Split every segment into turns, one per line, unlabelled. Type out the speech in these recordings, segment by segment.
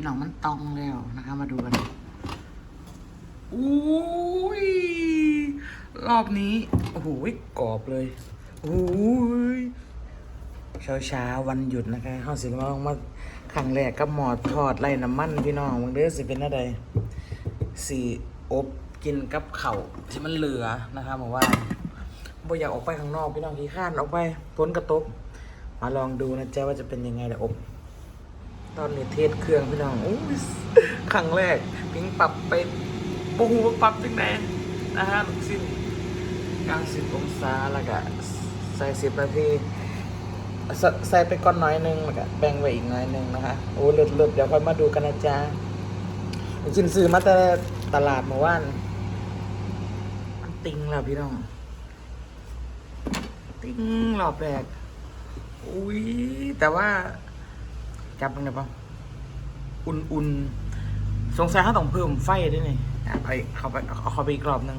พี่น้องมันตองแล้วนะคะ มาดูกันอุ้ยรอบนี้ โอ้โหกรอบเลยอุ้ยเช้าเช้าๆวันหยุดนะคะข้าวสิมาลองมาครั้งแรกก็หมอดทอดไล่น้ำมันพี่น้องมึงเด้อสิเป็นอะไรสี่อบกินกับเข่าที่มันเหลือนะคะบอกว่าบ่อยากออกไปข้างนอกพี่น้องที่ข้านออกไปพ้นกระตบมาลองดูนะจ๊ะว่าจะเป็นยังไงเดี๋ยอบ ตอนนี้เทศเครื่องพี่น้องอู้ยครั้งแรกพิงปรับไปปูว่าปรับจังไงนะฮะลูกสิ้น90องศาแล้วก็ใส่10นาทีใส่ใส่ไปก่อนน้อยหนึงแล้วก็แบ่งไว้อีกน้อยหนึงนะคะโอ้เลิศเลิศเดี๋ยวค่อยมาดูกันนะจ๊ะลูกชิ้นซื้อมาแต่ตลาดเมื่อวานมันติงแล้วพี่น้อง ติงรอบแรกอุ้ยแต่ว่า จับมันได้ปะอุ่นๆ สงสัยเขาต้องเพิ่มไฟด้วยนี่อะไปเข้าไปเอาเข้าไปอีกรอบหนึง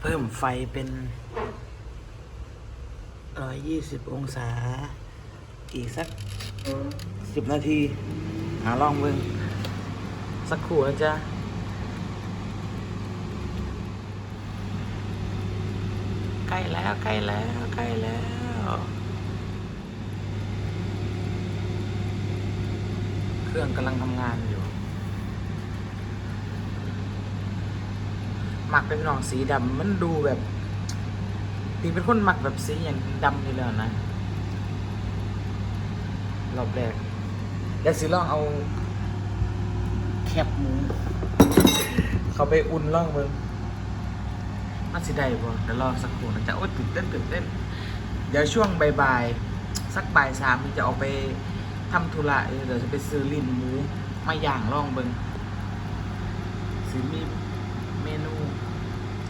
เพิ่มไฟเป็นร้อยยี่สิบองศา อีกสักสิบนาที หาลองเบิ่งสักครู่นะจ๊ะใกล้แล้วใกล้แล้วใกล้แล้ว เครื่องกำลังทำงานอยู่หมักเป็นหนองสีดำมันดูแบบตีเป็นคนหมักแบบสีอย่างดำนี่เลยนะรอบแรกเดี๋ยวสิลองเอา แคบหมูเขาไปอุ่นล่องเบิ่งมันสิได้บ่เดี๋ยวรอสักครู่นะจ๊ะโอ้ยตื่นเต้นตื่นเต้น เดี๋ยวช่วงบ่ายๆสักบ่ายสามนี่จะออกไป ทำธุระเดี๋ยวจะไปซื้อลิ้นหมู มาย่างล่องเบิงสิมีเมนู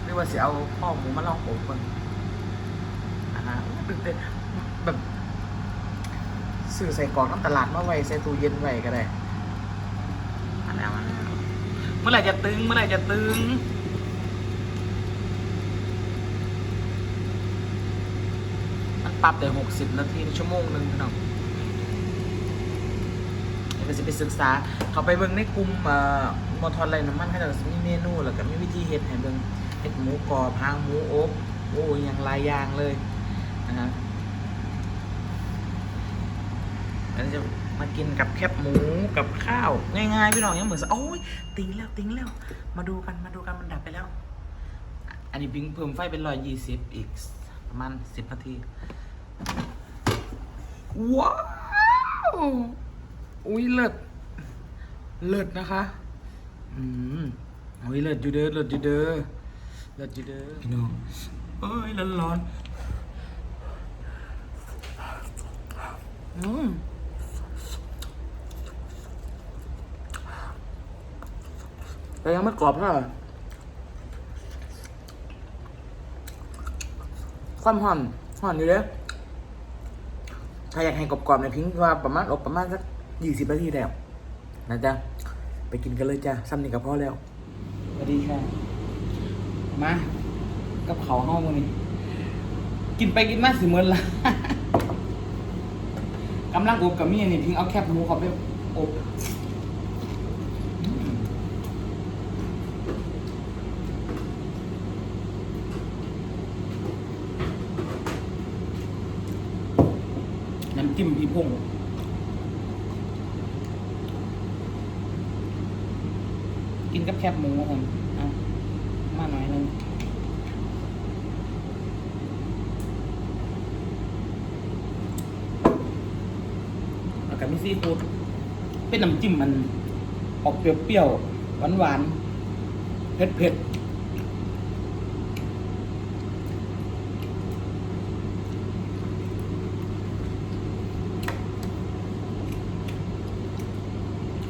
หรือว่าสิเอาข้อหมูมาล่องอบเบิงนะฮะตื่นเต้นแบบซื้อใส่กล่องน้ำตลาดมาไว้ใส่ตู้เย็นไว้ก็ได้อันนี้นเมื่อไหร่จะตึง เมื่อไหร่จะตึงมันปรับได้หกสิบนาทีชั่วโมงหนึ่งพี่น้องเดี๋ยว ก็จะไปศึกษา เขาไปเบิ่งในกลุ่มเอ่อมอทอนไรน้ำมันให้เรามีเมนูแล้วก็มีวิธีเฮ็ดให้เบิ่งเฮ็ดหมูกรอบหางหมูอบโอ้ยยังหลายอย่างเลยนะฮะแล้จะมากินกับแคบหมูกับข้าว ง่ายๆพี่น้องยังเหมือนโอ้ยติ้งแล้วติ้งแล้ว มาดูกันมาดูกันมันดับไปแล้ว อันนี้ปิงเพิ่มไฟเป็นร้อยยี่สิบอีกประมาณสิบนาทีว้าว อุ้ยเลิศเลิศนะคะ อืมอุ้ยเลิศอยู่เด้อเลิศอยู่เด้อเลิศอยู่เด้อพี่น้องเอ้ยร้อนร้อนอืมแต่ยังไม่กรอบเท่าไหร่ความหอมหอมอยู่เด้อถ้าอยากให้กรอบๆเนี่ยทิ้งว่าประมาณอบประมาณสัก ยี่สิบนาทีแล้วนะจ๊ะไปกินกันเลยจ้ะซ้ำนี่กับพ่อแล้วสวัสดีค่ะมากับเขาห้องวันนี้กินไปกินมาสิเมินละกำลังอบกับมี่นี่ทิ้งเอาแคบหมูเขาไปอบน้ำจิ้มพี่พงกินกับแคบหมูผมเอา มาหน่อยนึงแล้วก็มีซีฟู้ดเป็นน้ำจิ้มมันออกเปรี้ยวๆ หวานๆ เผ็ดๆ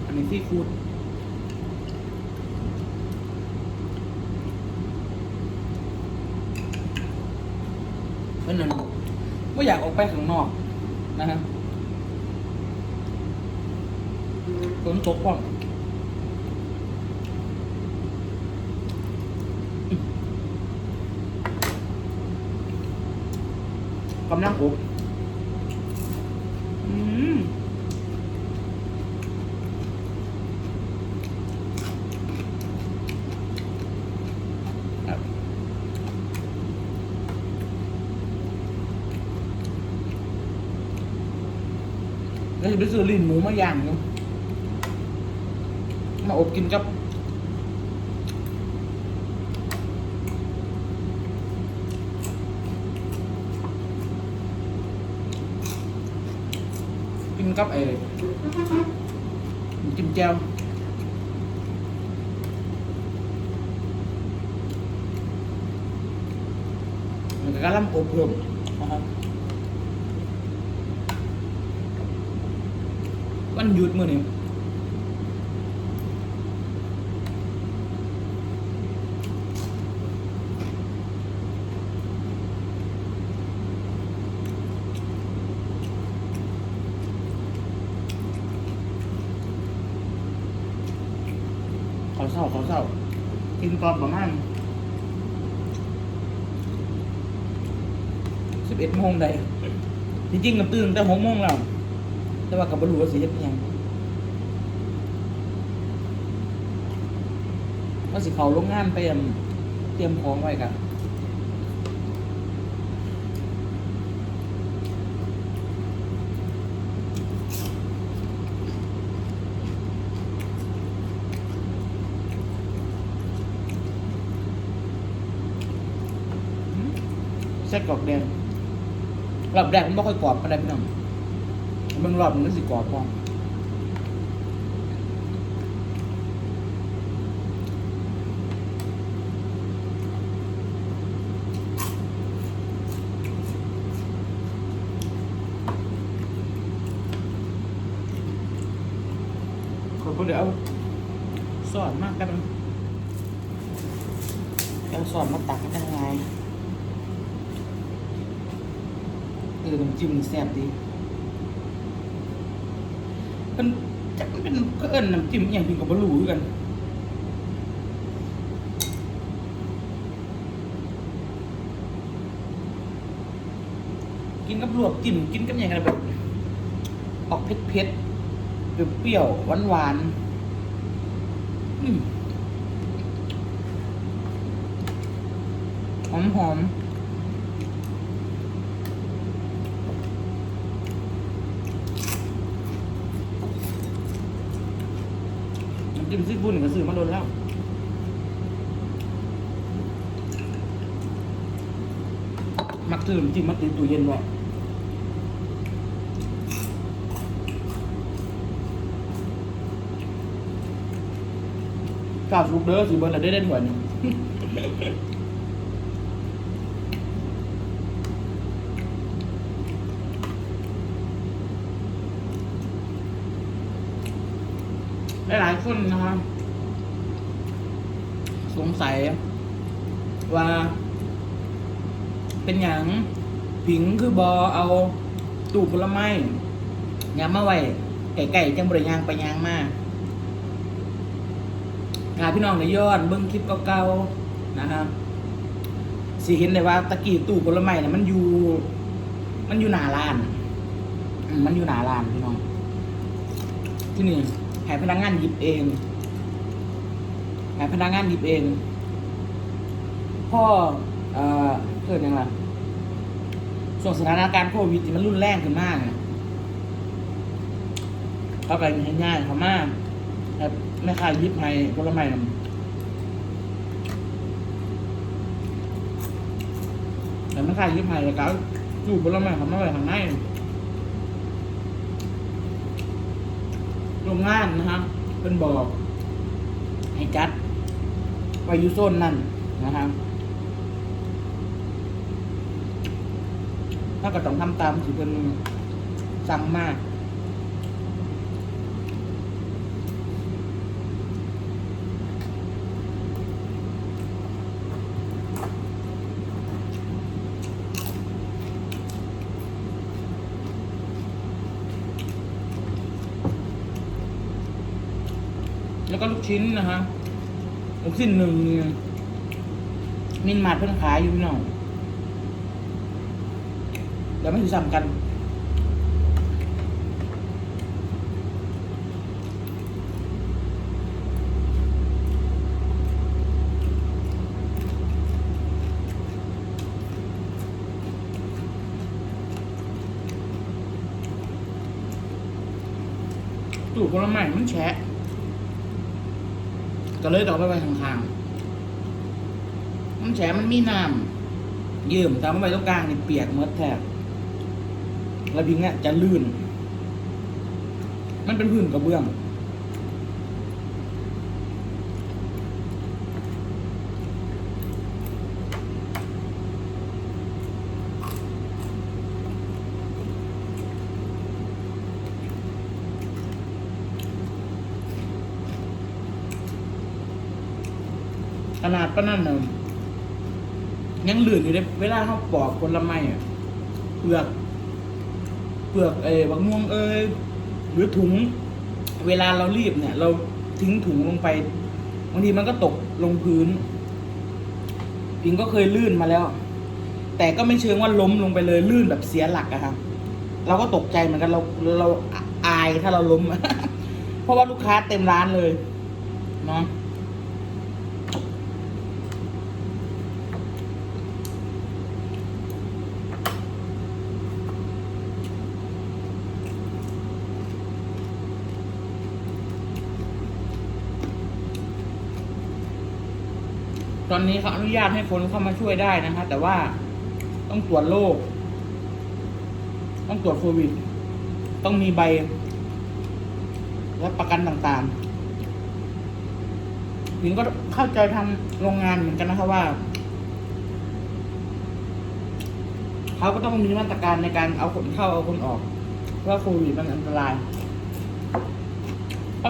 อันนี้ซีฟู้ด เพราะนั้นไม่อยากออกไปข้างนอกนะฮะฝนตกก่อนกำลังอบ จะไปซื้อลิ้นหมูมาย่างอยู่มาอบกินกับกินกับไอ้กินแจ่วมันก็กำลังอบเพิ่มนะครับ วันหยุดมื้อนี้ขอเศร้าขอเศร้ากินตอนประมาณสิบเอ็ดโมงได้จริงๆกับตื่นแต่หกโมงแล้ว แต่ว่ากับบรู้ว่าสิเฮ็ดยังว่าสิเขาโรงงานไปอั่นเตรียมของไว้กันเส้นกรอกแดงรอบแรกมันไม่ค่อยกรอบปานใดพี่น้อง เบิ่งรอบมันก็สิกรอบพอขอบคุณเดี๋ยวสอนมากกันเอาสอนมาตักกันยังไงเออน้ำจิ้มแซ่บดี เป็นจักมัน เป็นก็เอิญน้ำจิ้มอย่างพี่กับบะรูคือกันกินกับลวกจิ้มกินกับอย่างไรแบบออกเผ็ดเผ็ดเปรี้ยวหวานหวานหอมหอม จิ้มซีฟู้ดนี่ก็ซื้อมาโดนแล้วมักซื้อน้ำจิ้มมาติดตู้เย็นไว้กาบลูกเด้อสิเบิร์ดละได้ได้ถ้วยหนึ หลายๆคนนะครับ สงสัย ว่า เป็นอย่างผิงคือบอเอาตู้ผลไม้ยามมาไว้ไก่ๆจังบริยางไปยางมากงาพี่น้องในยอดเบิ้งคลิปเก่าๆนะครับสิเห็นเลยว่าตะกี้ตู้ผลไม้เนี่ยมันอยู่ มันอยู่หนาร้าน มันอยู่หนาร้านพี่น้อง ที่นี่ ให้พนักงานหยิบเองให้พนักงานหยิบเอง พ่อเอ่อเกิดยังไงส่วนสถานการณ์โควิดที่มันรุนแรงขึ้นมากเขาไปให้ง่ายเขามากแต่แม่ค้ายิบให้ผลไม้แต่แม่ค้ายิบให้แล้วก็จูบผลไม้เขามาไว้ข้างใน โรงงานนะครับเป็นบอก ให้จัดไว้อยูโซนนั่นนะครับถ้าก็ต้องทำตามที่เป็นสั่งมาก ก็ลูกชิ้นนะฮะลูกชิ้นหนึ่งมินมาดเพิ่งขายอยู่พี่น้องเดี๋ยวไม่ถือซ้ำกันตู้ผลไม้มันแฉะ ก็เลยเอาไปไว้ข้างๆมันแฉะมันมีน้ำเยิ่มตามไปตรงกลางนี่เปียกเมดแทบแล้วพิงอะจะลื่น มันเป็นพื้นกระเบื้อง ขนาดปานนั่นน่ะยังเหลื่นอยู่เลยเวลาเขาปอกผลไม้อะเปลือก เปลือกเอ้บักม่วงเอ้ยหรือถุง เวลาเรารีบเนี่ย เราทิ้งถุงลงไปบางทีมันก็ตกลงพื้นพิงก็เคยลื่นมาแล้ว แต่ก็ไม่เชิงว่าล้มลงไปเลยลื่นแบบเสียหลักอะครับเราก็ตกใจเหมือนกันเราเราอายถ้าเราล้ม เพราะว่าลูกค้าเต็มร้านเลยเนาะ ตอนนี้เขาอนุญาตให้คนเข้ามาช่วยได้นะคะแต่ว่าต้องตรวจโรคต้องตรวจโควิด ต้องมีใบรับประกันต่างๆหญิงก็เข้าใจทางโรงงานเหมือนกันนะคะว่าเขาก็ต้องมีมาตรการในการเอาคนเข้าเอาคนออกเพราะว่าโควิดมันอันตรายเ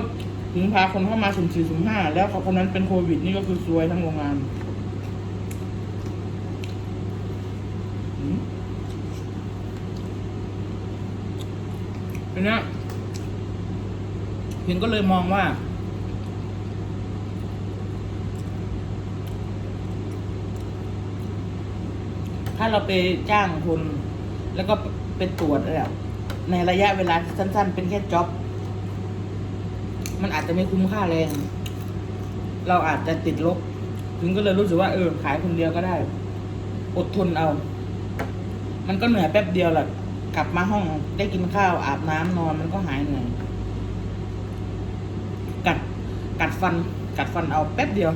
ถึงพาคนเข้ามาสุ่มสี่สุ่มห้าแล้วเขาคนนั้นเป็นโควิดนี่ก็คือซวยทั้งโรงงานอืมทีเนี้ยพิงก็เลยมองว่า ถ้าเราไปจ้างคน แล้วก็ไปตรวจแบบในระยะเวลาสั้น ๆ เป็นแค่จ็อบ มันอาจจะไม่คุ้มค่าแรง เราอาจจะติดลบถึงก็เลยรู้สึกว่าเออขายคนเดียวก็ได้ อดทนเอา มันก็เหนื่อยแป๊บเดียวแหละกลับมาห้องได้กินข้าวอาบน้ำนอนมันก็หายเหนื่อยกัดกัดฟันกัดฟันเอาแป๊บเดียว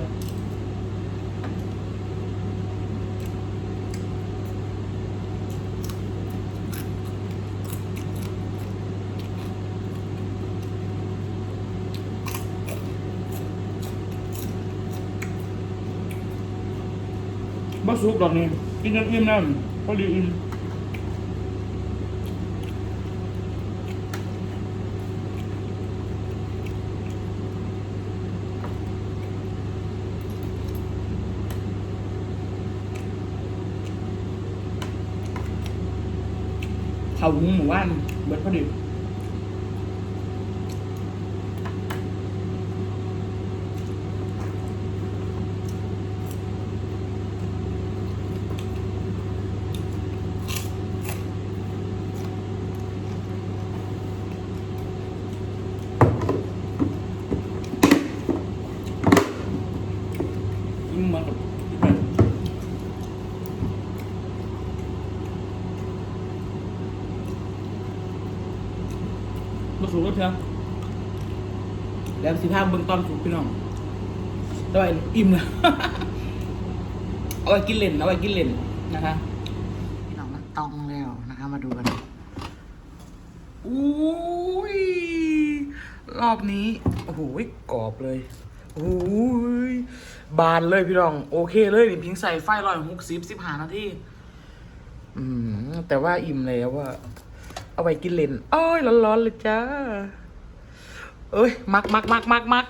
บ่สุกดอกนี้กินจนอิ่มแล้วพอดีอิ่มเขาหุงหมู่บ้านเบิดพอดี อิ่มเหมือนกับที่เป็นบ่สุกแล้ว เชียวแล้วสิพาเบิ่งตอนสุกพี่น้องแต่ว่าอิ่มแล้วเอาไว้กินเล่นเอาไว้กินเล่นนะคะ พี่น้องมันตองแล้วนะคะ มาดูกันอุ้ยรอบนี้โอ้โหกรอบเลยโอ้ยบานเลยพี่น้อง โอเคเลยนี่พิงใส่ไฟร้อยหกสิบสิบห้านาทีอืมแต่ว่าอิ่มแล้วว่า เอาไว้กินเล่นอ้อยร้อนๆเลยจ้า เอ้ย มักมักมักมักมัก